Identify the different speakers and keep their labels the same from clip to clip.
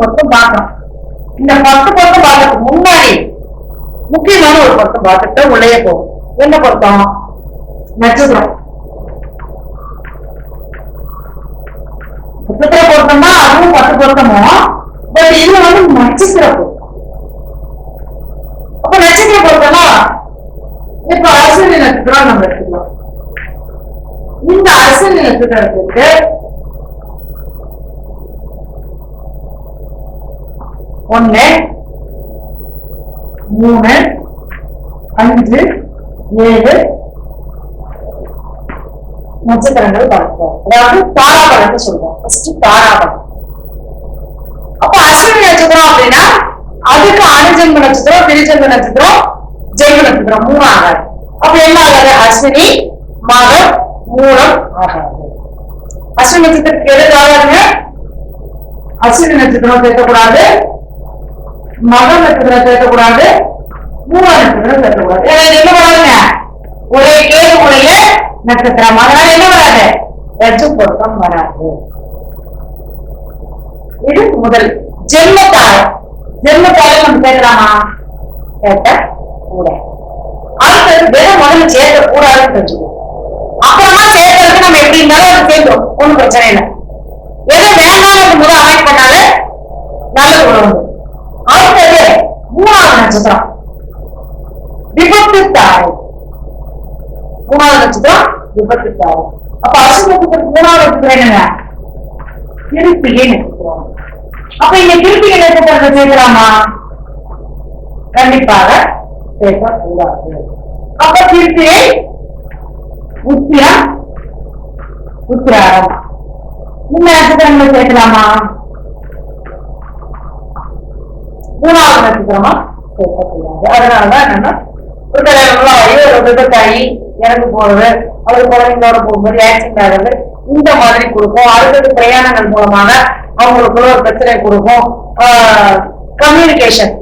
Speaker 1: பொருத்தம் பார்க்கணும் இந்த பத்து பொருத்தம் பார்க்கறதுக்கு முன்னாடி முக்கியமான ஒரு பொருத்தம் பார்த்துட்டு உள்ளே போகும் என்ன பொருத்தம்? நட்சத்திரம். நட்சத்திர பொருத்தம் தான் அதுவும் பத்து பொருத்தமும் பட் இது வந்து நட்சத்திர பொருத்தம். அப்ப நட்சத்திர பொருத்தம்னா இப்ப அஸ்வினி நட்சத்திரம் நம்ம எடுத்துக்கலாம். இந்த அஸ்வினி நட்சத்திரத்துக்கு ஒன்னு மூணு அஞ்சு ஏழு. நட்சத்திரங்கள் பார்ப்போம் அதாவது தாராபலம்னு சொல்லுவோம் ஃபர்ஸ்ட் தாராபலம் அப்ப அஸ்வினி நட்சத்திரம் அப்படின்னா அதுக்கு அணுஜென்ம நட்சத்திரம் திருஜென்ம நட்சத்திரம் ஜென்ம நட்சத்திரம் மூணு ஆகாது அப்ப என்ன ஆகாது? அஸ்வினி மகம் மூலம் ஆகாது. அஸ்வினி நட்சத்திரத்துக்கு எது ஆகாதுங்க? அஸ்வினி நட்சத்திரம் சேர்க்கக்கூடாது மக நட்சத்திரம் சேர்க்கக்கூடாது மூல நட்சத்திரம் சேர்க்கக்கூடாது. ஏன்னா இது என்ன வராதுங்க? ஒரே கேது உடைய நட்சத்திரம். அதனால என்ன வராது? ரஜு பொருத்தம் வராது. இது முதல் ஜென்மத்தாரம். ஜென்மத்தாரம் நம்ம சேர்க்கலாமா? சேர்க்க கூட அடுத்தது வெறும் முதல்ல சேர்க்க கூடாதுன்னு தெரிஞ்சுக்கணும் அப்புறமா சேர்க்கறதுக்கு நம்ம எப்படி இருந்தாலும் அது சேர்ந்தோம் ஒன்றும் பிரச்சனை இல்லை. எது வேண்டாம் முதல் அவாய்ட் பண்ணாலே நல்ல கூட உண்டு அடுத்தது மூணாவது நட்சத்திரம். விபத்து தாரை மூணாவது நட்சத்திரம் விபத்து தாரை அப்ப அசுபத்துக்கு மூணாவது நட்சத்திரம் என்னங்க? திருப்பிகை நட்சத்திரம். அப்ப இங்க திருப்பிகை நட்சத்திரத்தை சேர்க்கலாமா? கண்டிப்பாக சேர்க்கக்கூடாது. அப்ப திருப்பிகை உத்திரம் உத்திராரம் இந்த நட்சத்திரங்களை சேர்க்கலாமா? மூணாவது நட்சத்திரமா? சேர்க்கக்கூடாது அதனாலதான் நம்ம ஒரு கல்யாணம்லாம் ஐயோ ஒரு தாய் இறந்து போறது அவர் குழந்தைங்களோட போகும்போது ஆக்சிடென்ட் ஆகுறது இந்த மாதிரி கொடுக்கும். அடுத்தது பிரயாணங்கள் மூலமாக அவங்களுக்குள்ள ஒரு பிரச்சனை கொடுக்கும். கம்யூனிகேஷன்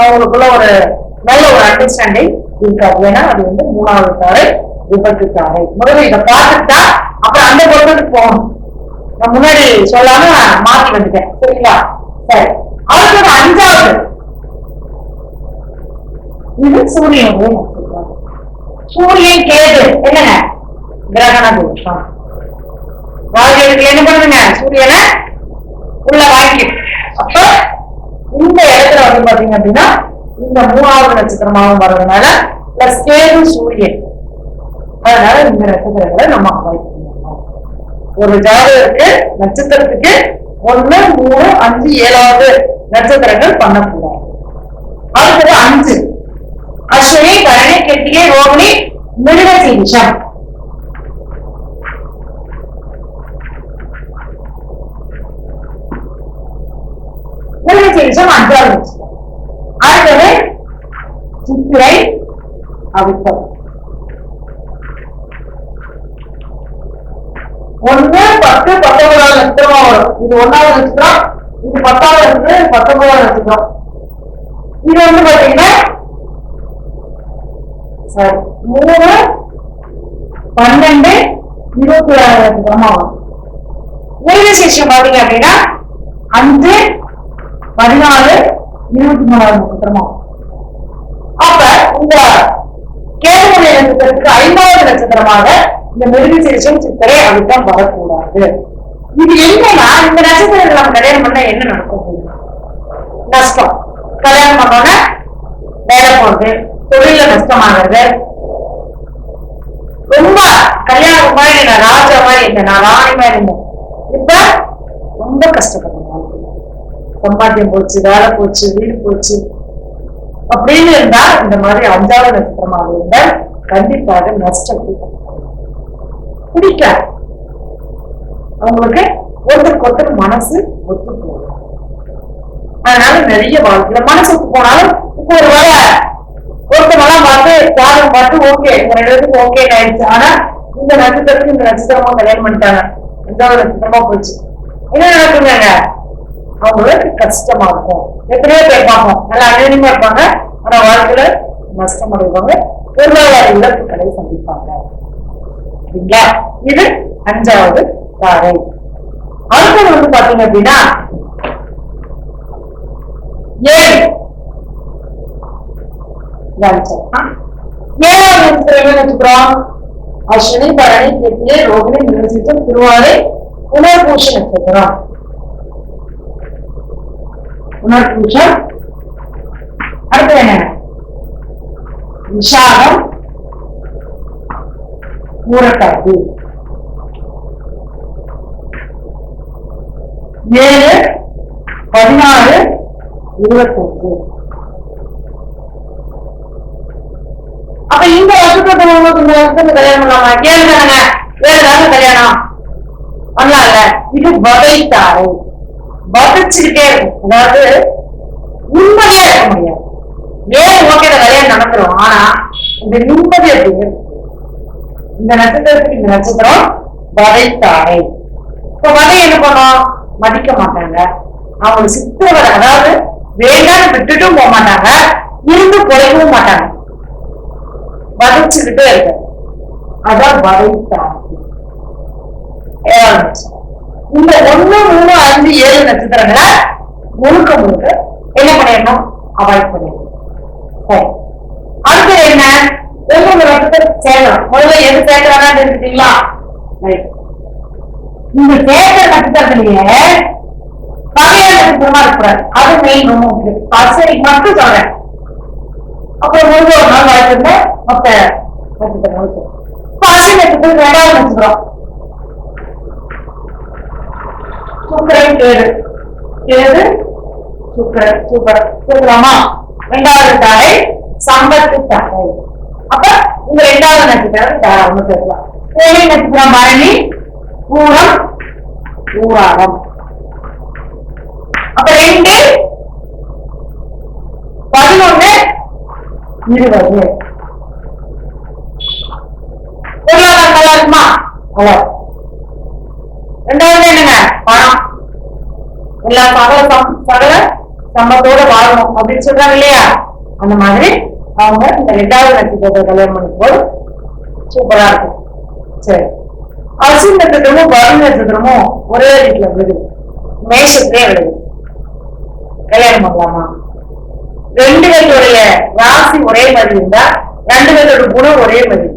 Speaker 1: அவங்களுக்குள்ள ஒரு நல்ல ஒரு அண்டர்ஸ்டாண்டிங் இருக்காது. ஏன்னா அது வந்து மூணாவது தாரை விபத்து தாரை முதல்ல இதை பார்த்துட்டா அப்புறம் அந்த பொருளுக்கு போகணும். நான் முன்னாடி சொல்லாம மாத்தி வந்துட்டேன் சரிங்களா? சரி. அடுத்தது அஞ்சாவது. இது சூரியனுடைய நட்சத்திரம் சூரியன் கேது. என்னங்க? கிரகண தோஷம். வாழ்க்கைக்கு என்ன பண்ணுங்க சூரியனை உள்ள வாங்கி. அப்ப இந்த இடத்துல வந்து பாத்தீங்க அப்படின்னா இந்த மூணாவது நட்சத்திரமாகவும் வர்றதுனால பிளஸ் கேது சூரியன். அதனால இந்த நட்சத்திரங்களை நம்ம அவாய்ட் பண்ணணும். ஒரு ஜாதகத்துக்கு நட்சத்திரத்துக்கு ஒண்ணு மூணு அஞ்சு ஏழாவது நட்சத்திரங்கள் பண்ணக்கூடாது. அடுத்தது அஞ்சு. அஸ்வினி கரணி கெட்டிகை ரோகிணி மிருக சீரிஷம் அஞ்சாவது அடுத்தது சித்திரை அவித்தம் ஒண்ணு வரும் இது ஒன்னாவது நட்சத்திரம் இது பத்தாவது நட்சத்திரம் பத்தொன்பதாவது நட்சத்திரம். இது வந்து பாத்தீங்கன்னா சாரி மூணு பன்னெண்டு இருபத்தி ஏழாவது நட்சத்திரமா. வரும் நீலசேஷம் பாத்தீங்க அப்படின்னா அஞ்சு பதினாலு இருபத்தி மூணாவது நட்சத்திரமா. அப்ப இந்த கேதுமலை நட்சத்திரத்துக்கு ஐந்தாவது நட்சத்திரமாக இந்த மிருகசீரிஷம் சித்திரை அவிட்டம் வரக்கூடாது இது என்னன்னா இந்த நட்சத்திரத்தை நம்ம கல்யாணம் பண்ணா என்ன நடக்கும்? அப்படின்னா, நஷ்டம். கல்யாணம் பண்ணோன்னா வேலை போறது தொழில நஷ்டமாகிறது. ரொம்ப கல்யாணம் மாதிரி நான் ராஜா மாதிரி இருந்தேன் நான் ராணி மாதிரி இருந்தேன் இப்ப ரொம்ப கஷ்டப்படுறேன் சம்பாத்தியம் போச்சு வேலை போச்சு வீடு போச்சு. அப்படின்னு இருந்தா இந்த மாதிரி அஞ்சாவது நட்சத்திரமாக இருந்தால் கண்டிப்பாக நஷ்டம் பிடிக்காது அவங்களுக்கு ஒருத்தருக்கு ஒருத்தர் மனசு ஒத்து போகும் அதனால நிறைய வாழ்க்கையில மனசு ஒத்து போனாலும் இப்போ ஒரு வேலை ஒருத்தவெல்லாம் பார்த்து ஜாதகம் பார்த்து ஓகே இந்த ரெண்டு பேருக்கு ஓகே ஆயிடுச்சு. ஆனா இந்த நட்சத்திரத்துக்கு இந்த நட்சத்திரமா கல்யாணம் பண்ணிட்டாங்க. அஞ்சாவது நட்சத்திரமா போச்சு. என்ன நடக்குங்க அவங்களுக்கு கஷ்டமா இருக்கும். எத்தனையோ பேர் பார்ப்போம். நல்லா அநியமா இருப்பாங்க. ஆனா வாழ்க்கையில நஷ்டம் அடைவாங்க. பொருளாதார இழப்புகளை சந்திப்பாங்க. சரிங்களா இது அஞ்சாவது பாறை அடுத்தது வந்து பாத்தீங்க அப்படின்னா ஏழு. ஏழாவது நட்சத்திரம் என்ன நட்சத்திரம் அஸ்வினி பரணி கிருத்திகை ரோகிணி நிரசித்தம் திருவாரை புனர்பூஷ நட்சத்திரம் புனர்பூஷம் அடுத்து என்ன? விஷாகம். மூரட்டாதி ஏழு பதினாறு இருபத்தஞ்சு அப்ப இந்த வருஷத்துக்கு உங்களுக்கு இந்த வருஷத்துக்கு கல்யாணம் பண்ணலாமா? ஏழு தானங்க ஏழு தானே கல்யாணம்? பண்ணலாம்ல இது வதைத்தாரு. வதைச்சுக்கிட்டே இருக்கும். அதாவது நிம்மதியா இருக்க முடியாது. ஏன் ஓகே கல்யாணம் நடத்துறோம்? ஆனா இந்த நிம்மதி அப்படிங்கிறது இந்த நட்சத்திரத்துக்கு இந்த நட்சத்திரம் வதைத்தாரை. இப்ப வதை என்ன பண்ணும்? மதிக்க மாட்டாங்க. அவங்க சித்திரவதை அதாவது வேண்டாம் விட்டுட்டும் போக மாட்டாங்க. இருந்து குறைக்கவும் மாட்டாங்க. வதைச்சுக்கிட்டே இருக்க அதான் வதைத்தாரை இந்த ஒண்ணு மூணு அஞ்சு ஏழு நட்சத்திரங்களை முழுக்க முழுக்க என்ன பண்ணிடணும்? அவாய்ட் பண்ணிடணும். சரி. அடுத்து என்ன? ஒவ்வொரு நட்சத்திரம் சேர்க்கலாம் முதல்ல எது சேர்க்கிறாங்கன்னு தெரிஞ்சுட்டீங்களா ரைட் இந்த தேர்தல் நட்சத்திரத்திலேயே வகையான நட்சத்திரமா இருக்கிறார் அது மெயின் ரொம்ப முக்கியம். பசை மட்டும் சொல்றேன். அப்புறம் முழுக்க ஒரு நாள் வாழ்க்கை மொத்த நட்சத்திரம் ரெண்டாவது நட்சத்திரம் சுக்கரன் கேது கேது சுக்கரன் சூப்பர் சொல்லலாமா ரெண்டாவது தாரை சம்பத்து தாரை அப்ப இந்த ரெண்டாவது நட்சத்திரம் தாராளமா சேர்க்கலாம் தேவை நட்சத்திரம் பரணி பூரம் ஊராடம் அப்ப ரெண்டு பதினொன்னு இருபது. பொருளாதாரம் நல்லா இருக்குமா? ரெண்டாவது என்னங்க? பணம். எல்லா சகல சம்- சகல சம்பத்தோட வாழணும் அப்படின்னு சொல்றாங்க இல்லையா? அந்த மாதிரி அவங்க இந்த ரெண்டாவது நட்சத்திரத்தை கல்யாணம் பண்ணும்போது சூப்பரா இருக்கும். சரி. அரிசி நட்சத்திரமும் வருண நட்சத்திரமும் ஒரே வீட்டுல விழுது. மேஷத்திலே விழுது. கல்யாணம் பண்ணலாமா? ரெண்டு பேருடைய ராசி ஒரே மாதிரி இருந்தா ரெண்டு பேரோட குணம் ஒரே மாதிரி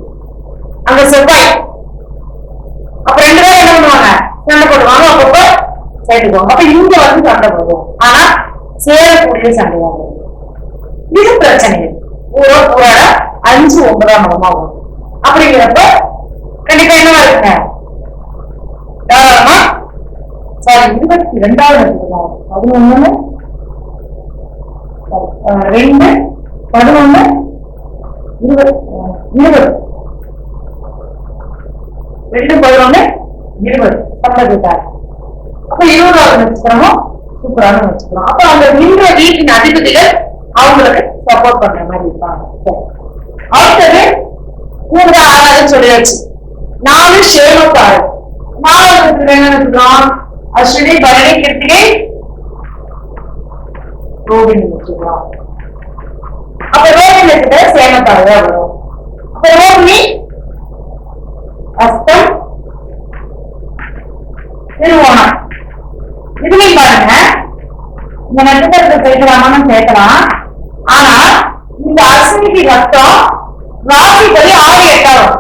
Speaker 1: அங்க செவ்வாய். அப்ப ரெண்டு பேரும் என்ன பண்ணுவாங்க? சண்டை போடுவாங்க அப்பப்போ சேர்த்துக்குவாங்க அப்ப இங்க வந்து சண்டை போடுவோம். ஆனா சேரக்கூடிய சண்டை வரும் இது பிரச்சனை. பூரா பூராட அஞ்சு ஒன்பதாம் இடமா வரும். அப்படிங்கிறப்ப கண்டிப்பா என்னவா இருக்குங்க தாராளமா சாரி இருபத்தி ரெண்டாவது பதினொன்னு ரெண்டு பதினொன்னு இருபது இருபது. ரெண்டு பதினொன்னு இருபது. சம்பதித்தார் அப்ப இருபதாவது நட்சத்திரமும் சூப்பரான நட்சத்திரம் அப்ப அந்த நின்ற வீட்டின் அதிபதிகள் அவங்களுக்கு சப்போர்ட் பண்ற மாதிரி இருப்பாங்க. அடுத்தது கூட ஆறாவது சொல்லியாச்சு. நாலு சேமத்தாறு நாலாவது நட்சத்திரம் என்ன நட்சத்திரம் அஸ்வினி பரணி கிருத்திகை ரோகிணி நட்சத்திரம் அப்ப ரோகிணி கிட்ட சேமத்தாக வரும் அப்ப ரோகிணி அஸ்தம் திருவோணம் இதுலயும் பாருங்க இந்த நட்சத்திரத்தை சேர்க்கலாமான்னு சேர்க்கலாம் ஆனா இந்த அஸ்வினிக்கு ரத்தம் ராசிப்படி ஆறு எட்டாவது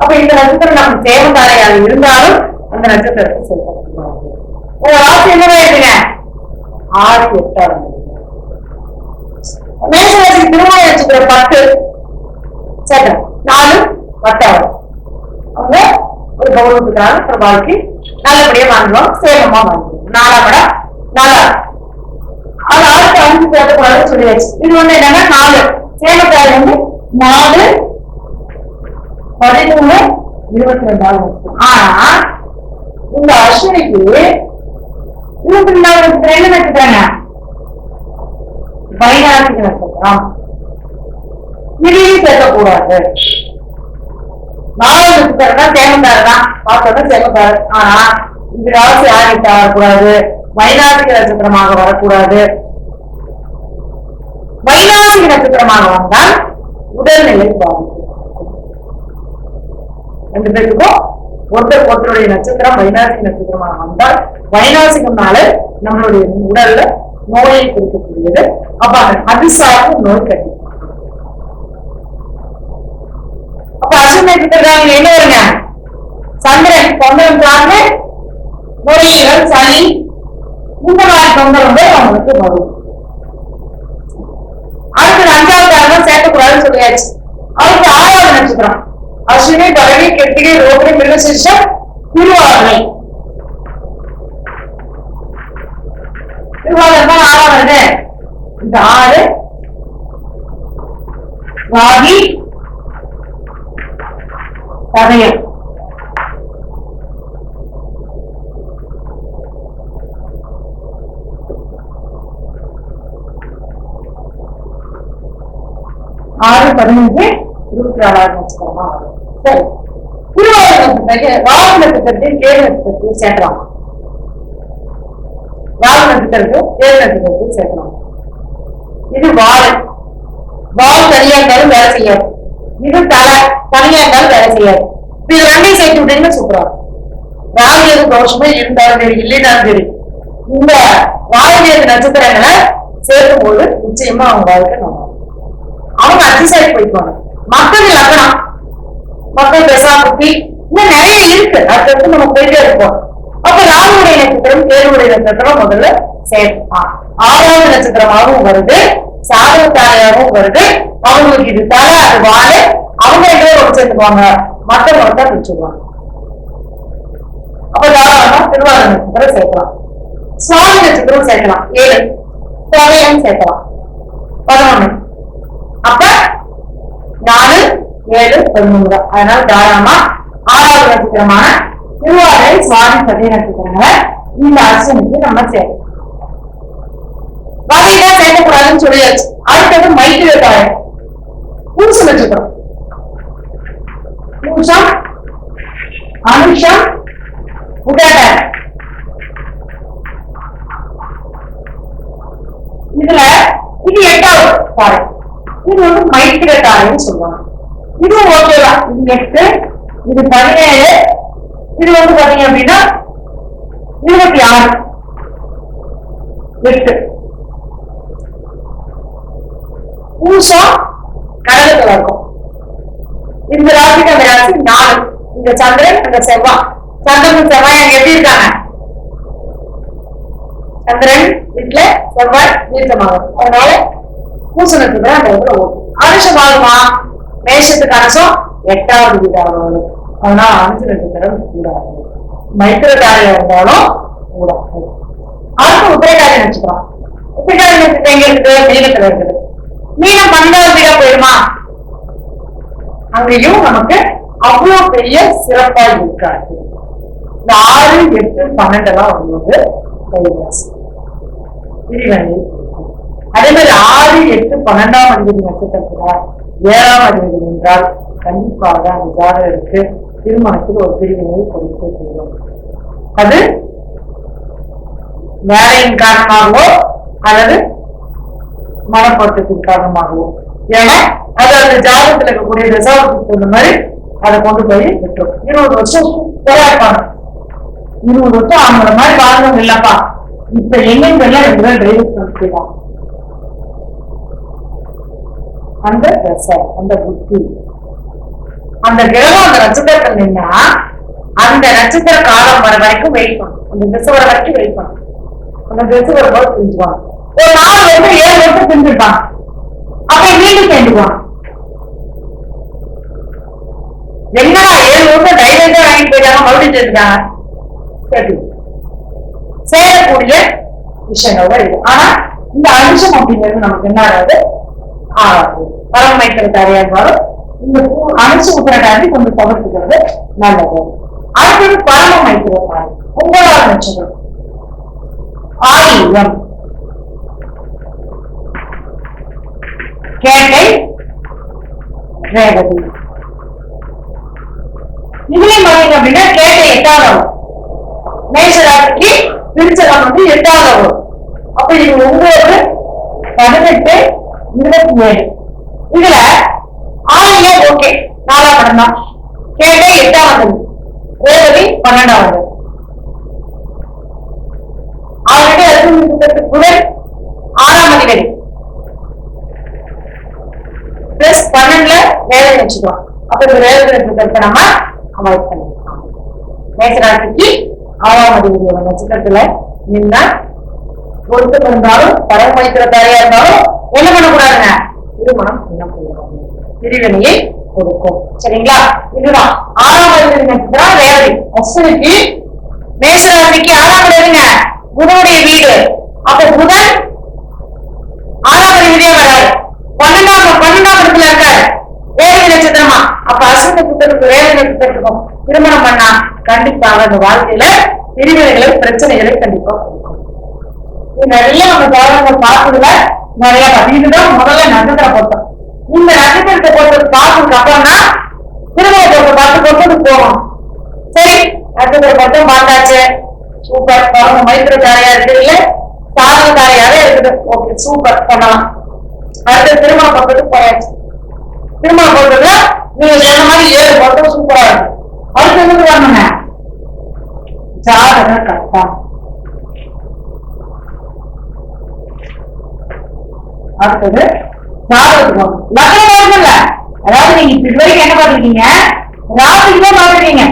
Speaker 1: அப்ப இந்த நட்சத்திரம் நமக்கு சேவந்தாரையாக இருந்தாலும் அந்த நட்சத்திரத்தை சேர்க்கக்கூடாது உங்க ராசி என்னவா இருக்குங்க ஆறு எட்டாவது மேசராசி திருமண நட்சத்திரம் பத்து. சட்டம் நாலு பத்தாவது. அவங்க ஒரு கௌரவத்துக்காக ஒரு வாழ்க்கை நல்லபடியா வாங்குவோம் சேமமா வாங்குவோம் நாலாம் படம் நாலா அது அடுத்த அஞ்சு சேர்க்கக்கூடாதுன்னு சொல்லியாச்சு. இது வந்து என்னன்னா நாலு. சேமத்தாறு வந்து நாலு பதிமூணு இருபத்தி ரெண்டாவது ஆனா இந்த அஸ்வினிக்கு இருபத்தி ரெண்டாவது ரெண்டு நட்சத்திரங்க வைநாசிக நட்சத்திரம் இதையும் சேர்க்கக்கூடாது நாலு நட்சத்திரம் தான் சேமந்தார் தான் பார்த்தோன்னா சேமந்தார் ஆனா இந்த ராசி ஆதித்தா வரக்கூடாது. வைநாசிக நட்சத்திரமாக வரக்கூடாது. வைநாசிக நட்சத்திரமாக வந்தால் உடல்நிலை பாதிக்கும். ரெண்டு பேருக்கும் ஒருத்தர் ஒருத்தருடைய நட்சத்திரம் வைநாசிக நட்சத்திரமாக வந்தால் வைநாசிகம்னால நம்மளுடைய உடல்ல நோயை கொடுக்கக்கூடியது. அப்ப அந்த அது சார்ந்த நோய் கட்டி. அப்ப அசுமை இருக்கிறாங்க என்ன வருங்க? சந்திரன் தொந்தரம் சார்ந்து நுரையீரல் சளி இந்த மாதிரி தொந்தரவுகள் அவங்களுக்கு வரும். அடுத்து அஞ்சாவது ஆகும் சேர்க்கக்கூடாதுன்னு சொல்லியாச்சு. அவருக்கு ஆறாவது நட்சத்திரம். அஸ்வினி பரணி கிருத்திகை ரோகிணி மிருகசிஷம் திருவாரூரை திருவாரூர் தான் ஆறாவது இந்த ஆறு ராகி சதயம் ஆறு பதினஞ்சு இருபத்தி நாலாவது நட்சத்திரமா வரும் சரி திருவாரூர் நட்சத்திரத்துக்கு ராகு நட்சத்திரத்தையும் கேது நட்சத்திரத்தையும் சேர்க்கலாம். ராகு நட்சத்திரத்தையும் கேது நட்சத்திரத்தையும் சேர்க்கலாம். இது வால். வால் தனியா இருந்தாலும் வேலை செய்யாது. இது தலை தனியா இருந்தாலும் வேலை செய்யாது. இது ரெண்டையும் சேர்த்து விட்டீங்கன்னா சூப்பரா ராகு எது தோஷமே இருந்தாலும் சரி இல்லைனாலும் சரி இந்த வாயுநேர நட்சத்திரங்களை சேர்க்கும் போது நிச்சயமா அவங்க வாழ்க்கை நல்லா இருக்கும். அவங்க அட்ஜஸ்ட் போய்க்குவாங்க. மக்கள் லக்னம் மக்கள் பெருசா குட்டி இன்னும் நிறைய இருக்கு. அடுத்தடுத்து நம்ம போயிட்டே இருப்போம். அப்ப ராகுடைய நட்சத்திரம் கேதுவுடைய நட்சத்திரம் முதல்ல சேர்ப்பான் ஆறாவது நட்சத்திரமாகவும் வருது. சாதகத்தாரையாகவும் வருது. அவங்களுக்கு இது தலை அது வாழை. அவங்க ரெண்டு பேரும் சேர்த்துக்குவாங்க. மற்றவங்க வந்தா பிடிச்சிருவாங்க அப்ப தாராளமா திருவாரூர் நட்சத்திரம் சேர்க்கலாம். சுவாமி நட்சத்திரம் சேர்க்கலாம். ஏழு. தொகையம் சேர்க்கலாம். பதினொன்னு. அப்ப நாலு ஏழு பதினொன்று அதனால தாராளமா ஆறாவது நட்சத்திரமான திருவாரூரை சுவாமி சதய நட்சத்திரங்களை இந்த அர்ச்சனைக்கு நம்ம சேர்க்கணும். வகையெல்லாம் சேர்க்கக்கூடாதுன்னு சொல்லியாச்சு. அடுத்தது மைத்திரக்காரன் பூச நட்சத்திரம் பூசம் அனுஷம் உடட்டார் இதுல இது எட்டாவது தாயம் இது வந்து மைத்திர தாயம்னு சொல்லுவாங்க. இதுவும் ஓகேவா? இது எட்டு இது பதினேழு. இது வந்து பாத்தீங்க அப்படின்னா இருபத்தி ஆறு. எட்டு பூசம் கடலுக்கு இருக்கும். இந்த ராசிக்கு அந்த ராசி நாலு. இந்த சந்திரன் அந்த செவ்வாய் சந்திரன் செவ்வாய் அங்க எப்படி இருக்காங்க? சந்திரன் வீட்டுல செவ்வாய் நீர்த்தமாகும் அதனால பூசணத்துக்கு அந்த இடத்துல ஓடும் அனுஷம் மேஷத்துக்கு அனுஷம் எட்டாவது வீடாக ஆனா அஞ்சு ரெண்டு தடவை கூடாது. மைத்திரக்காரியா இருந்தாலும் கூடாது. அடுத்து உத்திரக்காரி நட்சத்திரம் உத்திரக்காரி நட்சத்திரம் எங்க இருக்குது? மீனத்துல இருக்குது. மீனம் பன்னெண்டாவது வீடா போயிடுமா அங்கேயும் நமக்கு அவ்வளவு பெரிய சிறப்பா இருக்காது. இந்த ஆறு எட்டு பன்னெண்டெல்லாம் வரும்போது கைவாசி அதே மாதிரி ஆறு எட்டு பன்னெண்டாம் அதிபதி நட்சத்திரத்துல ஏழாம் அதிபதி என்றால் கண்டிப்பாக அந்த ஜாதகருக்கு திருமணத்தில் ஒரு பிரிவினையை கொடுக்க செய்யும் அது வேலையின் காரணமாகவோ அல்லது மனப்போட்டத்தின் காரணமாகவோ. ஏன்னா அது அந்த ஜாதகத்துல இருக்கக்கூடிய தசாபத்துக்கு தகுந்த மாதிரி அதை கொண்டு போய் விட்டுரும். இருபது வருஷம் போராட்டம் இருபது வருஷம் அவங்கள மாதிரி வாழ்ந்தவங்க இல்லப்பா. இப்ப எங்கெங்க எல்லாம் ரெண்டு பேரும் டிரைவ் பண்ணிக்கலாம் அந்த தசை அந்த புத்தி. அந்த கிரகம் அந்த நட்சத்திரத்துல நின்னா அந்த நட்சத்திர காலம் வர வரைக்கும் வெயிட் பண்ணும் அந்த திசை வர வரைக்கும் வெயிட் பண்ணும் அந்த திசை வரும்போது தெரிஞ்சுவாங்க ஒரு நாலு வந்து ஏழு வருஷம் தெரிஞ்சுப்பாங்க அப்ப மீண்டும் சேர்ந்துக்குவாங்க என்னடா ஏழு வருஷம் டைரக்டா வாங்கிட்டு போயிட்டாங்க மறுபடியும் சேர்த்துட்டாங்க. சரி. சேரக்கூடிய விஷயங்கள் தான் இது ஆனா இந்த அனுஷம் அப்படிங்கிறது நமக்கு என்ன ஆகாது. ஆகாது பரமமைக்கிற தரையாக இருந்தாலும் இந்த பூ- அணைச்சு உத்தரட்டாண்டி கொஞ்சம் தவிர்த்துக்கிறது நல்லது. அடுத்தது பரம மைத்திர தாரி நட்சத்திரம் ஆயிரம். கேட்டை ரேவதி. இதுலயும் பாத்தீங்க அப்படின்னா கேட்டை எட்டாவது. வரும். திருச்சலம் வந்து எட்டாவது. அப்ப இது ஒன்பது பதினெட்டு இருபத்தி ஏழு. இதுல ஆயிரம் ஓகே. நாலாம் படம் தான். கேட்டை எட்டாவது ரேவதி பன்னெண்டாவது ஆல்ரெடி அர்ஜுன் புதன் ஆறாம் அதிபதி பிளஸ் பன்னெண்டுல வேலை வச்சுக்கலாம் அப்ப இந்த வேலை நட்சத்திரத்தை நம்ம அவாய்ட் பண்ணிக்கலாம். மேசராசிக்கு ஆறாம் அதிபதியோட நட்சத்திரத்துல நின்னா ஒருத்தர் இருந்தாலும் பரம் வைக்கிற தாரியா இருந்தாலும் என்ன பண்ணக்கூடாதுங்க? திருமணம் பண்ணக்கூடாது பிரிவினையை கொடுக்கும். சரிங்களா? இதுதான். ஆறாம் அதிபதி நட்சத்திரம் ரேவதி. அஸ்வினிக்கு மேசராசிக்கு ஆறாம் அதிபதிங்க குருவுடைய வீடு. அப்ப புதன் ஆறாம் அதிபதியா வராது பன்னெண்டாம் பன்னெண்டாம் இடத்துல இருக்காரு. ரேவதி நட்சத்திரமா. அப்ப அஸ்வினி புத்தருக்கு ரேவதி நட்சத்திரத்துக்கும் திருமணம் பண்ணா கண்டிப்பாக அந்த வாழ்க்கையில பிரிவினைகளை பிரச்சனைகளை கண்டிப்பா கொடுக்கும். நிறைய நம்ம ஜாதகங்கள் பார்த்ததுல நிறைய இதுதான் முதல்ல நட்சத்திரம் பொருத்தம் இந்த நட்சத்திரத்தை பொறுத்தது பார்த்ததுக்கு அப்புறம்னா திருமண பொருத்தம் பார்த்து பொறுத்தது போகணும். சரி நட்சத்திர பொருத்தம் பார்த்தாச்சு. சூப்பர் அவங்க மைத்திர தாரையா இருக்குது இல்ல சாதக தாரையாவே இருக்குது. ஓகே சூப்பர் பண்ணலாம். அடுத்து திருமண பொருத்தத்துக்கு போயாச்சு. திருமண பொருத்தத்துல நீங்க சொன்ன மாதிரி ஏழு பொருத்தம் சூப்பரா இருக்கு. அடுத்து என்ன வரணுங்க? ஜாதக கட்டம் அடுத்தது ஜாதகத்துக்கு லக்னம் வருதுல்ல அதாவது நீங்க இப்ப இது வரைக்கும் என்ன பாத்துருக்கீங்க ராசிக்கு தான் பாத்துருக்கீங்க